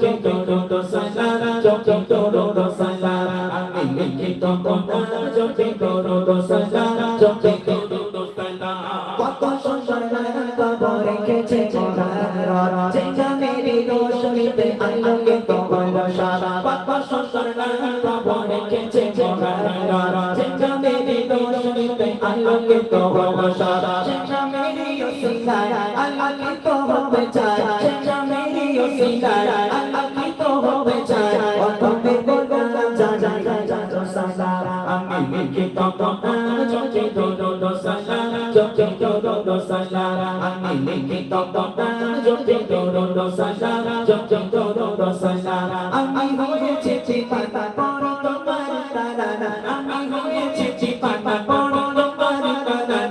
জপি দো দো সালা জপি দো দো সালা আমি লিখিত গোনা জপি দো দো সালা জপি দো দো সালা কত সুন্দর কবর রেখেছে মহারার যেটা মেরি রোশনীতে আলোকে কবর সারা কত সুন্দর কবর রেখেছে মহারার যেটা মেরি রোশনীতে আলোকে কবর সারা যেটা মেরি ওসিলায় আলোকে তো হবে চায় যেটা মেরি ওসিলায় আলোকে তো হবে চায় অতবে বলব না যা যা যা যা যা সালা আমি হয়েছে চিপা পড়ি তোমার আমি হয়েছি চিপা পড়ো তোমার দাদা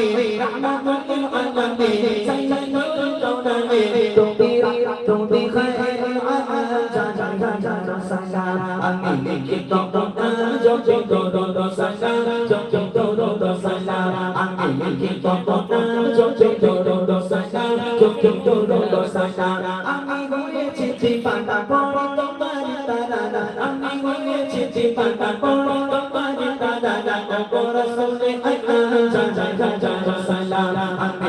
rahmatul alami sayyidul kaunani tumhi tumhi khairul alam ja ja ja ja ja salam ami kita kita jo jo do do do salam jo jo do do do salam ami kita kita jo jo do do do salam jo jo do do do salam ami goye chichi panta poro to mari tara ami goye chichi panta poro to mari tara ko rasul ne ai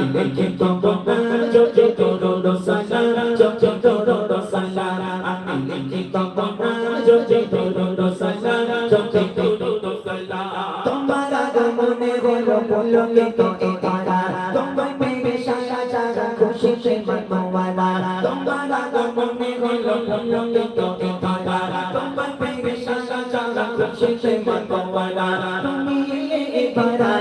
আমি লিখিত গোনা জপি দো দো দো সালা জপি দো দো দো সালা আমি লিখিত গোনা জপি দো দো দো সালা জপি দো দো দো সালা তোমার আগমনে হলো পুলকিত এ তারা তোমায় পেয়ে সারা জাগা খুশি সে মনওয়ালা তোমার আগমনে হলো পুলকিত এ তারা তোমার পেয়ে সারা জাগা খুশি সে মনওয়ালা তুমি এলে এ পারায় জাগা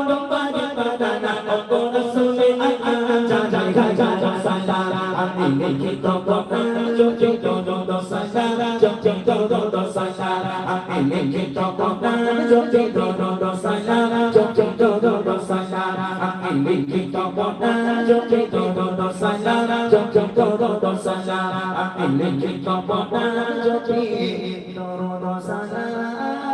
আমি লিখিত গোনা জপি দো দো দো সালা জপি দো দো দো সালা আমি লিখিত গোনা জপি দো দো দো সালা জপি দো দো দো সালা আমি লিখিত গোনা জপি দো দো দো সালা জপি দো দো দো সালা আমি লিখিত গোনা জপি দরুদ মাশাআল্লাহ।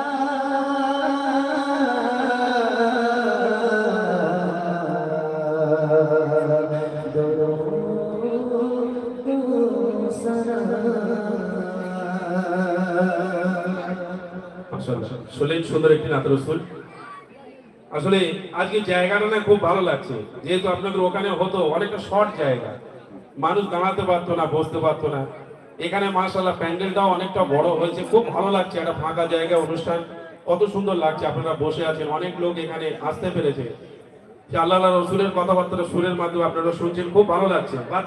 শুনলেন সুন্দর একটি নাত রসুল। আসলে আজকে জায়গাটা না খুব ভালো লাগছে। যেহেতু আপনাদের ওখানে হতো অনেকটা শর্ট জায়গা। মানুষ দাঁড়াতে পারতো না, বসতে পারতো না। এখানে প্যান্ডেলটাও অনেকটা বড় হয়েছে। খুব ভালো লাগছে, একটা ফাঁকা জায়গা, অনুষ্ঠান। কত সুন্দর লাগছে, আপনারা বসে আছেন। অনেক লোক এখানে আসতে পেরেছে। আল্লাহ রসুলের কথাবার্তা সুরের মাধ্যমে আপনারা শুনছেন, খুব ভালো লাগছে।